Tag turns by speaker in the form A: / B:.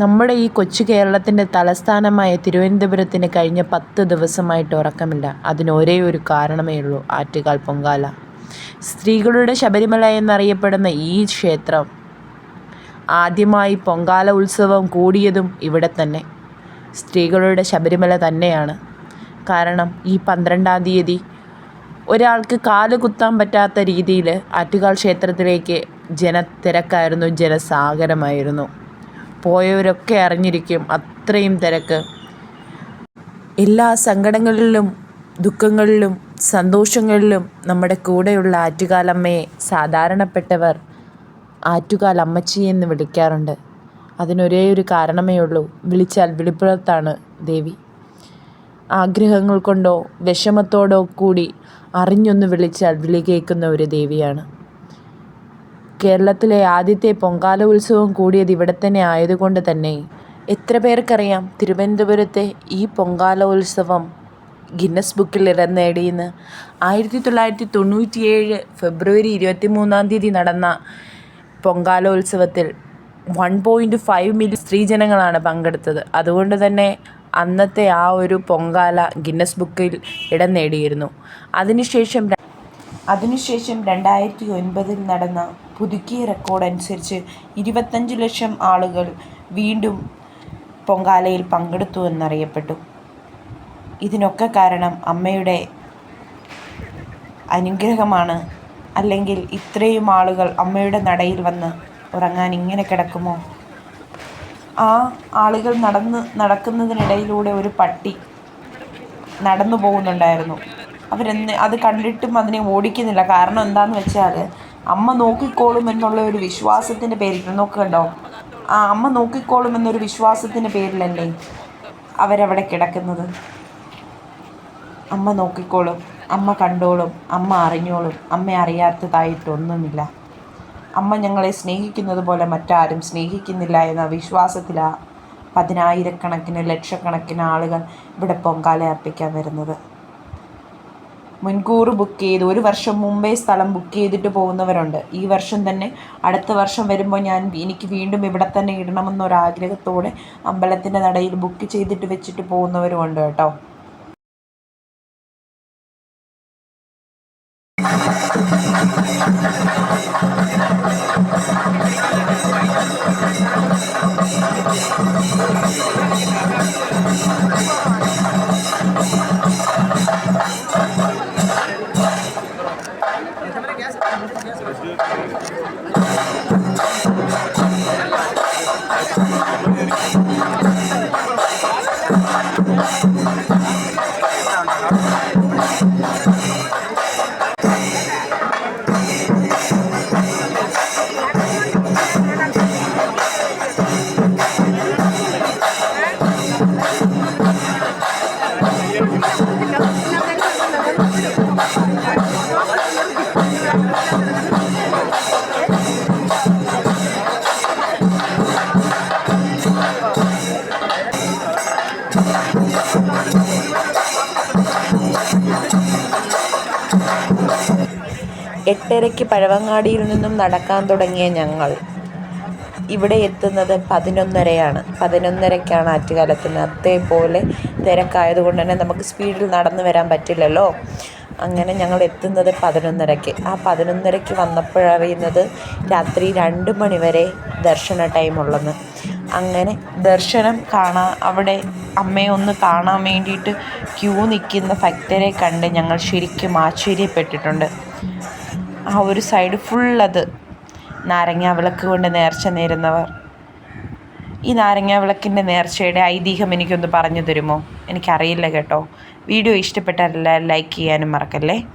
A: നമ്മുടെ ഈ കൊച്ചു കേരളത്തിന്റെ തലസ്ഥാനമായ തിരുവനന്തപുരത്തിന് കഴിഞ്ഞ പത്ത് ദിവസമായിട്ട് ഉറക്കമില്ല. അതിന് ഒരേ ഒരു കാരണമേ ഉള്ളൂ. ആറ്റുകാൽ പൊങ്കാല. സ്ത്രീകളുടെ ശബരിമല എന്നറിയപ്പെടുന്ന ഈ ക്ഷേത്രം ആദ്യമായി പൊങ്കാല ഉത്സവം കൂടിയതും ഇവിടെ തന്നെ. സ്ത്രീകളുടെ ശബരിമല തന്നെയാണ്. കാരണം ഈ പന്ത്രണ്ടാം തീയതി ഒരാൾക്ക് കാൽ കുത്താൻ പറ്റാത്ത രീതിയിൽ ആറ്റുകാൽ ക്ഷേത്രത്തിലേക്ക് ജനത്തിരക്കായിരുന്നു ജനസാഗരമായിരുന്നു. പോയവരൊക്കെ അറിഞ്ഞിരിക്കും അത്രയും തിരക്ക്. എല്ലാ സങ്കടങ്ങളിലും ദുഃഖങ്ങളിലും സന്തോഷങ്ങളിലും നമ്മുടെ കൂടെയുള്ള ആറ്റുകാലമ്മയെ സാധാരണപ്പെട്ടവർ ആറ്റുകാൽ അമ്മച്ചി എന്ന് വിളിക്കാറുണ്ട്. അതിനൊരേ ഒരു കാരണമേ ഉള്ളൂ. വിളിച്ചാൽ വിളിപ്പുറത്താണ് ദേവി. ആഗ്രഹങ്ങൾ കൊണ്ടോ വിഷമത്തോടോ കൂടി അറിഞ്ഞൊന്ന് വിളിച്ചാൽ വിളി കേൾക്കുന്ന ഒരു ദേവിയാണ്. കേരളത്തിലെ ആദ്യത്തെ പൊങ്കാല ഉത്സവം കൂടിയത് ഇവിടെ തന്നെ ആയതുകൊണ്ട് തന്നെ. എത്ര പേർക്കറിയാം തിരുവനന്തപുരത്തെ ഈ പൊങ്കാല ഉത്സവം ഗിന്നസ് ബുക്കിൽ ഇടം നേടിയെന്ന്. ആയിരത്തി തൊള്ളായിരത്തി തൊണ്ണൂറ്റിയേഴ് ഫെബ്രുവരി ഇരുപത്തി മൂന്നാം തീയതി നടന്ന പൊങ്കാല ഉത്സവത്തിൽ വൺ പോയിന്റ് ഫൈവ് മില്യൺ സ്ത്രീജനങ്ങളാണ് പങ്കെടുത്തത്. അതുകൊണ്ട് തന്നെ അന്നത്തെ ആ ഒരു പൊങ്കാല ഗിന്നസ് ബുക്കിൽ ഇടം നേടിയിരുന്നു. അതിനുശേഷം അതിനുശേഷം രണ്ടായിരത്തി ഒൻപതിൽ നടന്ന പുതുക്കിയ റെക്കോർഡ് അനുസരിച്ച് ഇരുപത്തഞ്ച് ലക്ഷം ആളുകൾ വീണ്ടും പൊങ്കാലയിൽ പങ്കെടുത്തു എന്നറിയപ്പെട്ടു. ഇതിനൊക്കെ കാരണം അമ്മയുടെ അനുഗ്രഹമാണ്. അല്ലെങ്കിൽ ഇത്രയും ആളുകൾ അമ്മയുടെ നടയിൽ വന്ന് ഉറങ്ങാൻ ഇങ്ങനെ കിടക്കുമോ? ആ ആളുകൾ നടന്ന് നടക്കുന്നതിനിടയിലൂടെ ഒരു പട്ടി നടന്നു പോകുന്നുണ്ടായിരുന്നു അവരെന്ന് അത് കണ്ടിട്ടും അതിനെ ഓടിക്കുന്നില്ല. കാരണം എന്താണെന്ന് വെച്ചാൽ അമ്മ നോക്കിക്കോളും എന്നുള്ള ഒരു വിശ്വാസത്തിന്റെ പേരിൽ നോക്കണ്ടോ? ആ അമ്മ നോക്കിക്കോളും എന്നൊരു വിശ്വാസത്തിന്റെ പേരിലല്ലേ അവരവിടെ കിടക്കുന്നത്? അമ്മ നോക്കിക്കോളും അമ്മ കണ്ടോളും അമ്മ അറിഞ്ഞോളും അമ്മ അറിയാത്തതായിട്ടൊന്നുമില്ല. അമ്മ ഞങ്ങളെ സ്നേഹിക്കുന്നത് പോലെ മറ്റാരും സ്നേഹിക്കുന്നില്ല എന്ന വിശ്വാസത്തിലാണ് പതിനായിരക്കണക്കിന് ലക്ഷക്കണക്കിന് ആളുകൾ ഇവിടെ പൊങ്കാല അർപ്പിക്കാൻ വരുന്നത്. മുൻകൂർ ബുക്ക് ചെയ്ത് ഒരു വർഷം മുമ്പേ സ്ഥലം ബുക്ക് ചെയ്തിട്ട് പോകുന്നവരുണ്ട്. ഈ വർഷം തന്നെ അടുത്ത വർഷം വരുമ്പോൾ ഞാൻ എനിക്ക് വീണ്ടും ഇവിടെ തന്നെ ഇടണമെന്നൊരാഗ്രഹത്തോടെ അമ്പലത്തിന്റെ നടയിൽ ബുക്ക് ചെയ്തിട്ട് വെച്ചിട്ട് പോകുന്നവരുമുണ്ട് കേട്ടോ. എട്ടരയ്ക്ക് പഴവങ്ങാടിയിൽ നിന്നും നടക്കാൻ തുടങ്ങിയ ഞങ്ങൾ ഇവിടെ എത്തുന്നത് പതിനൊന്നരയാണ്. പതിനൊന്നരയ്ക്കാണ് ആറ്റുകാലത്തിന്. അതേപോലെ തിരക്കായതുകൊണ്ട് തന്നെ നമുക്ക് സ്പീഡിൽ നടന്നു വരാൻ പറ്റില്ലല്ലോ. അങ്ങനെ ഞങ്ങൾ എത്തുന്നത് പതിനൊന്നരയ്ക്ക്. ആ പതിനൊന്നരയ്ക്ക് വന്നപ്പോഴറിയുന്നത് രാത്രി രണ്ട് മണിവരെ ദർശന ടൈമുള്ളെന്ന് അങ്ങനെ ദർശനം കാണാൻ അവിടെ അമ്മയെ ഒന്ന് കാണാൻ വേണ്ടിയിട്ട് ക്യൂ നിൽക്കുന്ന ഭക്തരെ കണ്ട് ഞങ്ങൾ ശരിക്കും ആശ്ചര്യപ്പെട്ടിട്ടുണ്ട്. ആ ഒരു സൈഡ് ഫുള്ളത് നാരങ്ങാ വിളക്ക് കൊണ്ട് നേർച്ച നേരുന്നവർ. ഈ നാരങ്ങാ വിളക്കിന്റെ നേർച്ചയുടെ ഐതിഹ്യം എനിക്കൊന്ന് പറഞ്ഞു തരുമോ? എനിക്കറിയില്ല കേട്ടോ. വീഡിയോ ഇഷ്ടപ്പെട്ടാൽ ലൈക്ക് ചെയ്യാനും മറക്കല്ലേ?